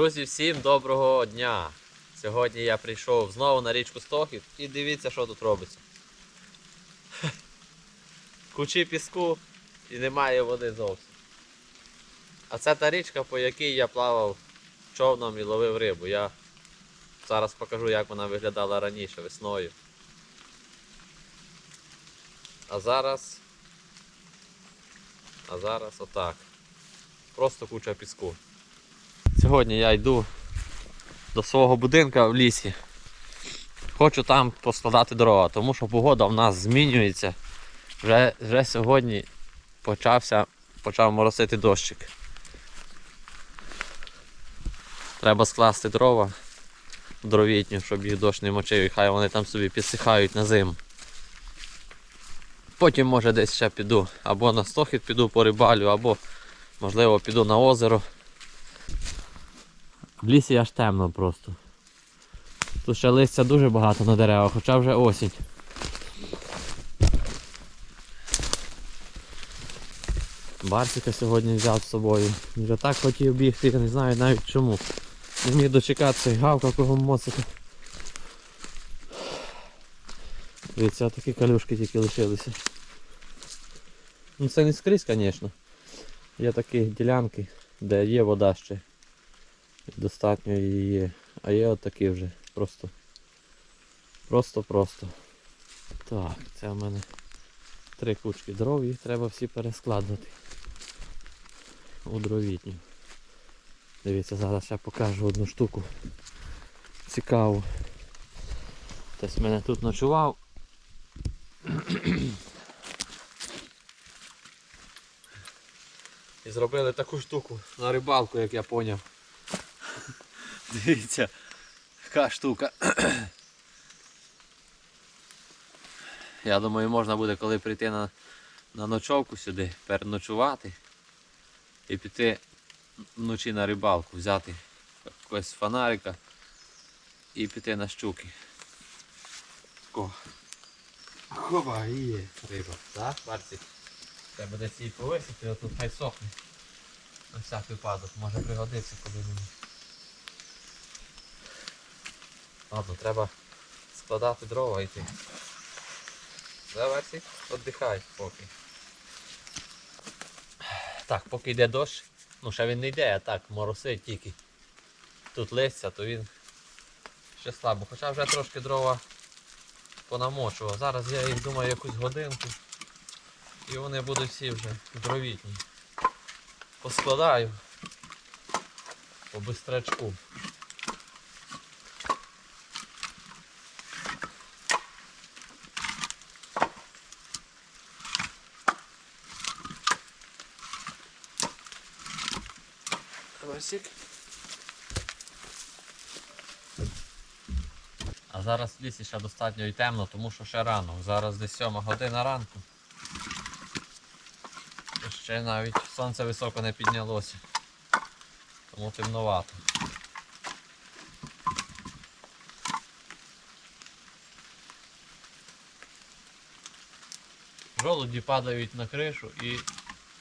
Друзі, всім доброго дня! Сьогодні я прийшов знову на річку Стохід і дивіться, що тут робиться. Кучі піску і немає води зовсім. А це та річка, по якій я плавав човном і ловив рибу. Я зараз покажу, як вона виглядала раніше весною. А зараз. А зараз отак. Просто куча піску. Сьогодні я йду до свого будинка в лісі. Хочу там поскладати дрова, тому що погода в нас змінюється. Вже, вже сьогодні почався, почав моросити дощик. Треба скласти дрова дровітню, щоб їх дощ не мочив, і хай вони там собі підсихають на зиму. Потім може десь ще піду, або на стохід піду по рибалю, або можливо піду на озеро. В лісі аж темно просто. Тут ще листя дуже багато на деревах, хоча вже осінь. Барсика сьогодні взяв з собою. Вже так хотів бігти, не знаю навіть чому. Не міг дочекатися гавка кого моцика. Дивіться, такі калюшки тільки лишилися. Ну це не скрізь, звісно. Є такі ділянки, де є вода ще. Достатньо її є. А є отакі вже. Просто. Просто-просто. Так, це в мене три кучки дров, їх треба всі перескладувати. У дровітню. Дивіться, зараз я покажу одну штуку. Цікаву. Хтось мене тут ночував. І зробили таку штуку на рибалку, як я поняв. Дивіться, яка штука. Я думаю, можна буде коли прийти на, на ночовку сюди, переночувати і піти вночі на рибалку, взяти якогось фонарика і піти на щуки. О. Хоба, є риба. Так, Барсик? Треба десь її повисити, а тут хай сохне. На всяк випадок, може пригодиться коли мені. Ладно, треба складати дрова йти. Да, Барсик? Отдихай поки. Так, поки йде дощ, ну ще він не йде, а так моросить тільки. Тут листя, то він ще слабо. Хоча вже трошки дрова понамочував. Зараз я їх думаю якусь годинку. І вони будуть всі вже дровітні. Поскладаю по бистрачку. Васик. А зараз в лісі ще достатньо і темно, тому що ще рано. Зараз десь 7 година ранку. Ще навіть сонце високо не піднялося. Тому темновато. Жолуді падають на кришу і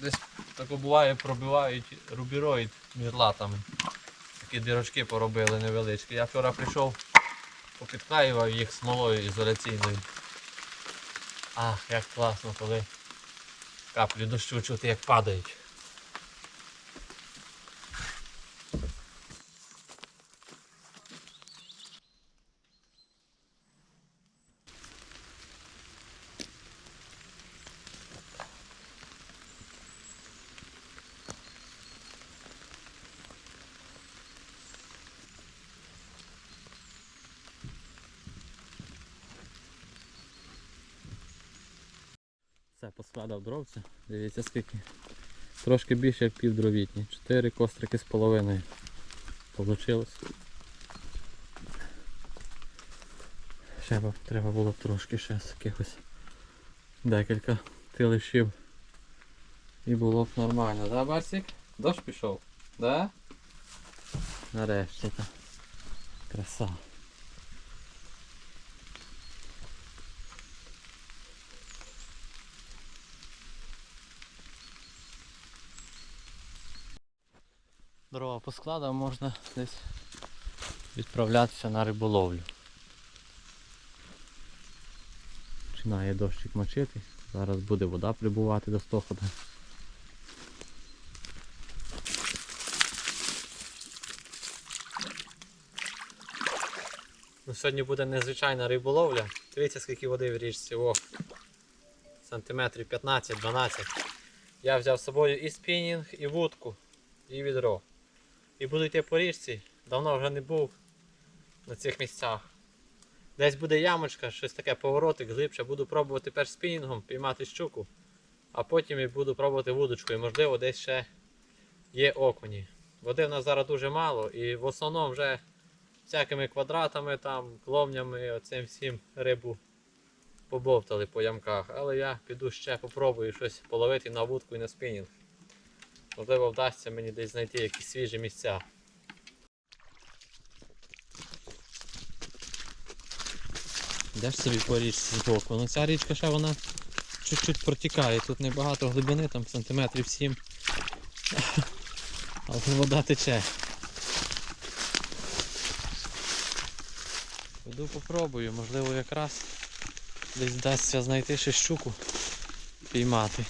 десь тако буває пробивають рубіроїд між латами. Такі дірочки поробили невеличкі. Я вчора прийшов, попідкаював їх смолою ізоляційною. Ах, як класно, коли каплі дощу чути, як падають. Все, поскладав дровця. Дивіться скільки. Трошки більше як півдровітні. Чотири кострики з половиною. Получилось. Ще б треба було б трошки ще з якихось декілька тилишів. І було б нормально, да, Барсик? Дощ пішов? Да? Нарешті та краса. Дрова поскладав, можна десь відправлятися на риболовлю. Починає дощик мочити. Зараз буде вода прибувати до стохода. Ну, сьогодні буде незвичайна риболовля. Дивіться, скільки води в річці. О, сантиметрів 15-12. Я взяв з собою і спінінг, і вудку, і відро. І буду йти по річці. Давно вже не був на цих місцях. Десь буде ямочка, щось таке поворотик глибше. Буду пробувати перш спінінгом піймати щуку, а потім і буду пробувати вудочкою. Можливо, десь ще є окуні. Води в нас зараз дуже мало і в основному вже всякими квадратами, там, кловнями, оцим всім рибу побовтали по ямках. Але я піду ще попробую щось половити на вудку і на спінінг. Можливо, вдасться мені десь знайти якісь свіжі місця. Йдеш собі по річці збоку. Ну ця річка ще вона чуть-чуть протікає. Тут небагато глибини, там сантиметрів 7. Але вода тече. Піду попробую, можливо якраз десь вдасться знайти ще щуку піймати.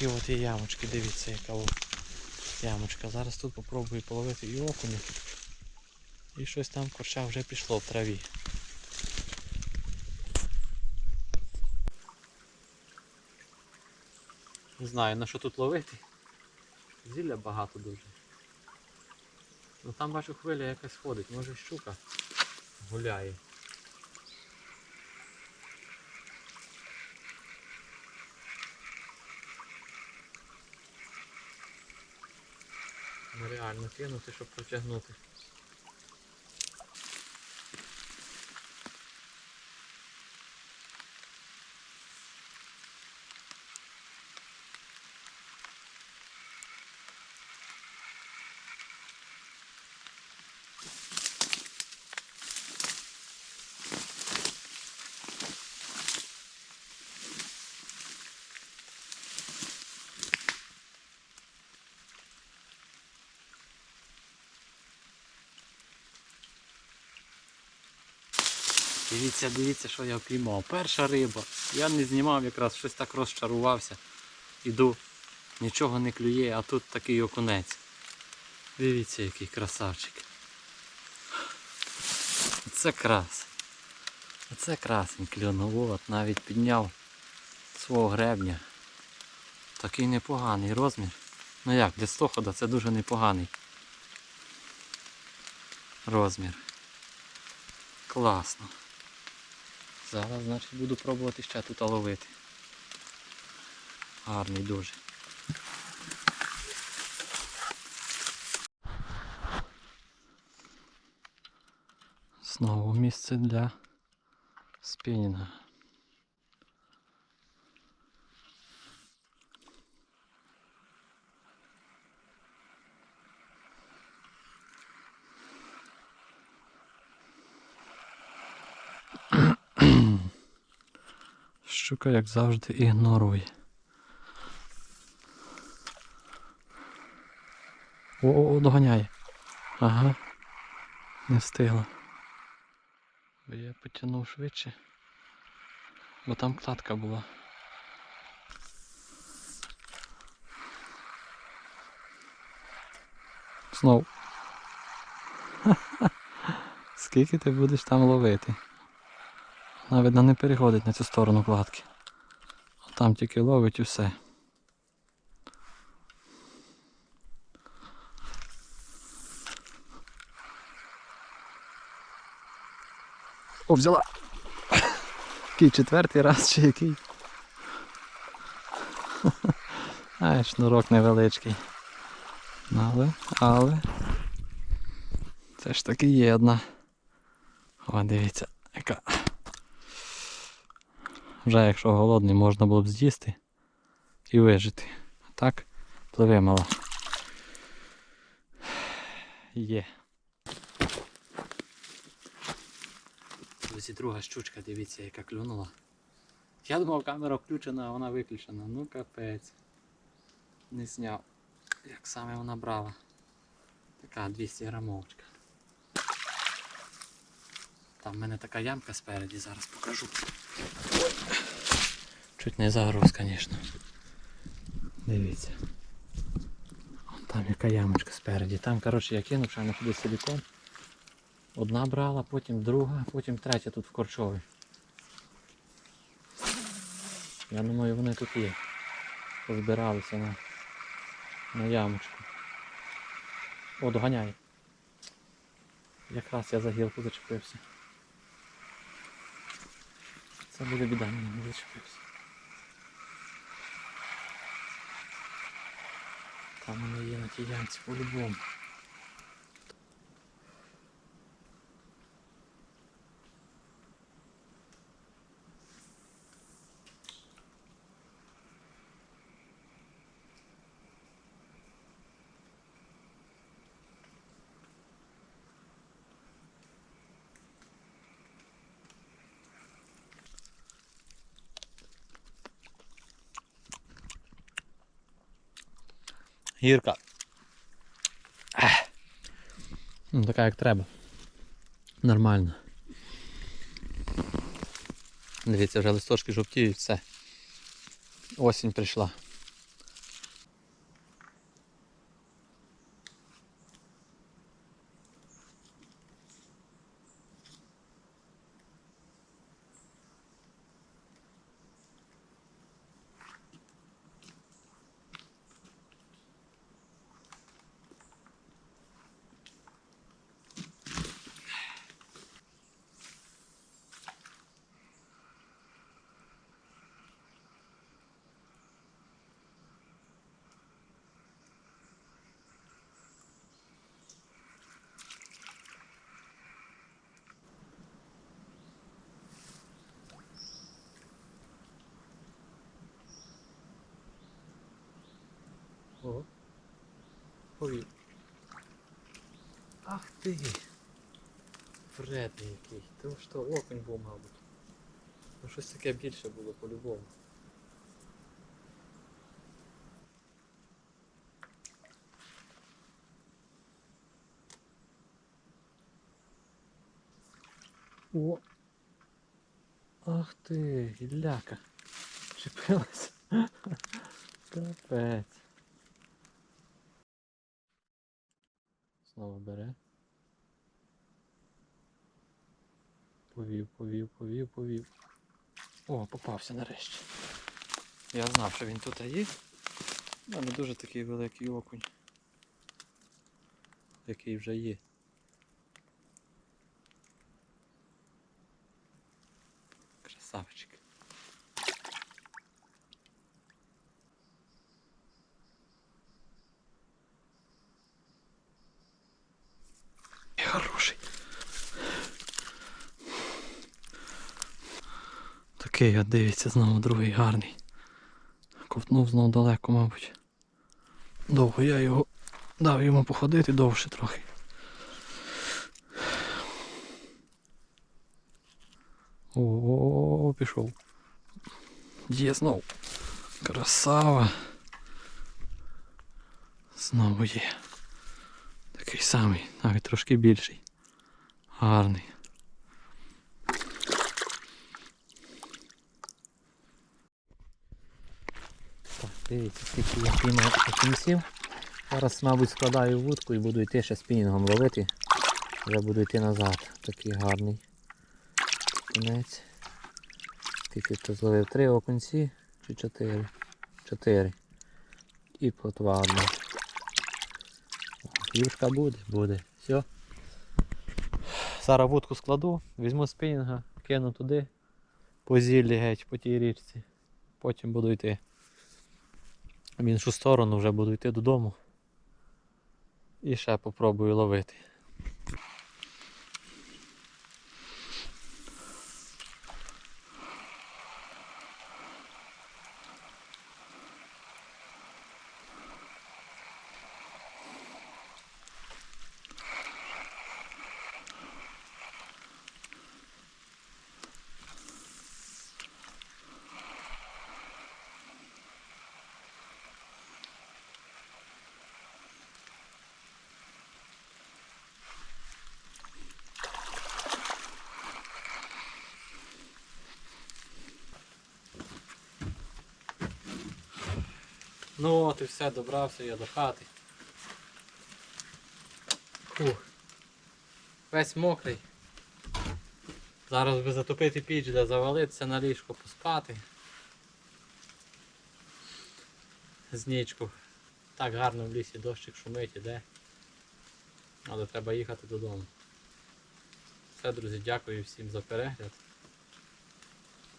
Такі от є ямочки, дивіться яка от ямочка. Зараз тут попробую половити і окуня. І щось там корча вже пішло в траві. Не знаю на що тут ловити. Зілля багато дуже. Ну там бачу хвиля якась ходить, може щука гуляє. Нереально кинути, щоб протягнути. Дивіться, дивіться, що я впіймав. Перша риба. Я не знімав якраз, щось так розчарувався. Іду, нічого не клює, а тут такий окунець. Дивіться, який красавчик. Це крас. Оце красень клюнув. От навіть підняв свого гребня. Такий непоганий розмір. Ну як, для стохода це дуже непоганий розмір. Класно. Зараз, значить, буду пробувати ще тут ловити. Гарний дуже. Знову місце для спінінга. Щука, як завжди, ігнорує. О, о, о, доганяє. Ага. Не встигла. Я потягнув швидше. Бо там кладка була. Знов. Скільки ти будеш там ловити? Навіть не переходить на цю сторону кладки. Там тільки ловить і все. О, взяла. Який четвертий раз чи який? Ай, шнурок невеличкий. Але, але. Це ж таки є одна. О, дивіться. Вже якщо голодний, можна було б з'їсти і вижити. А так, пливе мала. Є. Ось і друга щучка, дивіться, яка клюнула. Я думав, камера включена, а вона виключена. Ну капець. Не зняв. як саме вона брала. Така 200 грамовочка. Там в мене така ямка спереді, зараз покажу. Чуть не загруз, звісно. Дивіться. Вон Там яка ямочка спереді. Там, коротше, я кинув, ще не туди силікон. Одна брала, потім друга, потім третя тут в корчові. Я думаю, вони тут є. Позбиралися на, на ямочку. О, доганяє. Якраз я за гілку зачепився. Це буде біда, мені не зачепився. Там вони є на тій по-любому. Гірка. Ну, така як треба. Нормально. Дивіться, вже листочки жовтіють, все. Осінь прийшла. Повів. Ах ти! Який. То що окунь був, мабуть. Ну щось таке більше було по-любому. О! Ах ти, гілляка. Чепилась. Капець. Знову бере. Повів, повів, повів, повів. О, попався нарешті. Я знав, що він тут є. але не дуже такий великий окунь. Який вже є. Красавчик. І хороший. Такий от дивіться знову другий гарний. Ковтнув знову далеко, мабуть. Довго я його дав йому походити довше трохи. О, пішов. Є знов. Красава. Знову є. Такий самий, навіть трошки більший. Гарний. Так, дивіться, скільки я піймав окунців. Зараз, мабуть, складаю вудку і буду йти ще спінінгом ловити. Вже буду йти назад. Такий гарний кінець. Скільки то зловив? Три окунці чи чотири? Чотири. І плотва. Юшка буде, буде. Все. Зараз вудку складу, візьму спінінга, кину туди, по зіллі геть, по тій річці. Потім буду йти. В іншу сторону вже буду йти додому. І ще попробую ловити. Ну от і все, добрався я до хати. Фух. Весь мокрий. Зараз би затопити піч, де завалитися на ліжко, поспати. З нічку. Так гарно в лісі дощик шумить іде. Але треба їхати додому. Все, друзі, дякую всім за перегляд.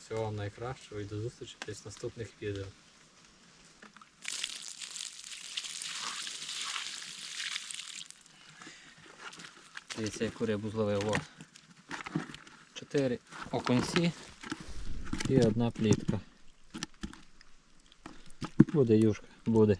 Всього вам найкращого і до зустрічі в наступних відео. Дивіться, яку рибу зловив. О. Чотири окунці і одна плітка. Буде юшка, буде.